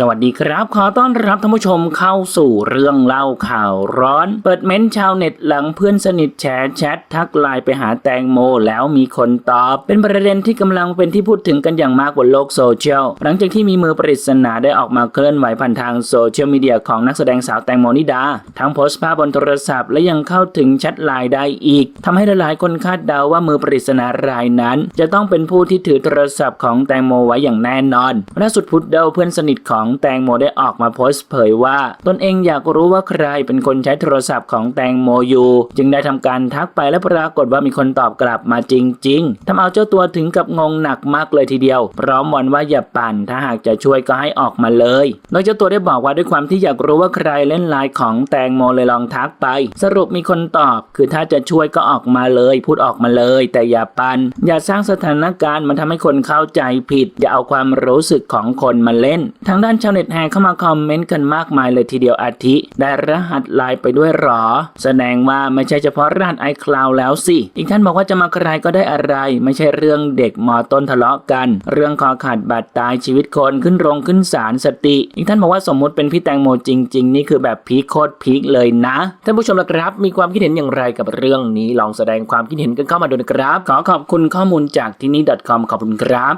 สวัสดีครับ ขอต้อนรับท่านผู้ชมเข้าสู่เรื่องเล่าข่าวร้อน เปิดเม้นชาวเน็ตหลังเพื่อนสนิทแชร์แชททักไลน์ไปหาแตงโมแล้วมีคนตอบ เป็นประเด็นที่กำลังเป็นที่พูดถึงกันอย่างมากบนโลกโซเชียลหลังจากที่มีมือปริศนาได้ออกมาเคลื่อนไหวผ่านทางโซเชียลมีเดียของนักแสดงสาวแตงโมนิดา ทั้งโพสต์ภาพบนโทรศัพท์และยังเข้าถึงแชทไลน์ได้อีกทำให้หลายๆคนคาดเดาว่ามือปริศนารายนั้น จะต้องเป็นผู้ที่ถือโทรศัพท์ของแตงโมไว้อย่างแน่นอนล่าสุดพุดเดิลเพื่อนสนิทของของแตงโมได้ออกมาโพสต์เผยว่า ตนเองอยากรู้ว่าใครเป็นคนใช้โทรศัพท์ของแตงโมอยู่จึงได้ทำการทักไปและปรากฏว่ามีคนตอบกลับมาจริง ๆทำเอาเจ้าตัวถึงกับงงหนักมากเลยทีเดียว พร้อมวอนว่าอย่าปั่นถ้าหากจะช่วยก็ให้ออกมาเลยโดยเจ้าตัวได้บอกว่าด้วยความที่อยากรู้ว่าใครเล่นไลน์ของแตงโมเลยลองทักไป สรุปมีคนตอบ คือถ้าจะช่วยก็ออกมาเลย พูดออกมาเลย แต่อย่าปัน อย่าสร้างสถานการณ์มันทำให้คนเข้าใจผิด อย่าเอาความรู้สึกของคนมาเล่น ทางด้านชาวเน็ตแห่เข้ามาคอมเมนต์กันมากมายเลยทีเดียวอาทิ ได้รหัสไลน์ไปด้วยหรอ แสดงว่าไม่ใช่เฉพาะรหัสไอคลาวแล้วสิ อีกท่านบอกว่าจะมาใครก็ได้อะไร ไม่ใช่เรื่องเด็กมอต้นทะเลาะกัน เรื่องคอขาดบาดตายชีวิตคนขึ้นโรงขึ้นศาลสติ อีกท่านบอกว่าสมมุติเป็นพี่แตงโมจริง ๆ นี่คือแบบพีคโคตรพีคเลยนะท่านผู้ชมละครับ มีความคิดเห็นอย่างไรกับเรื่องนี้ลองแสดงความคิดเห็นกันเข้ามาดูนะครับ ขอขอบคุณข้อมูลจากที่นี่ .com ขอบคุณครับ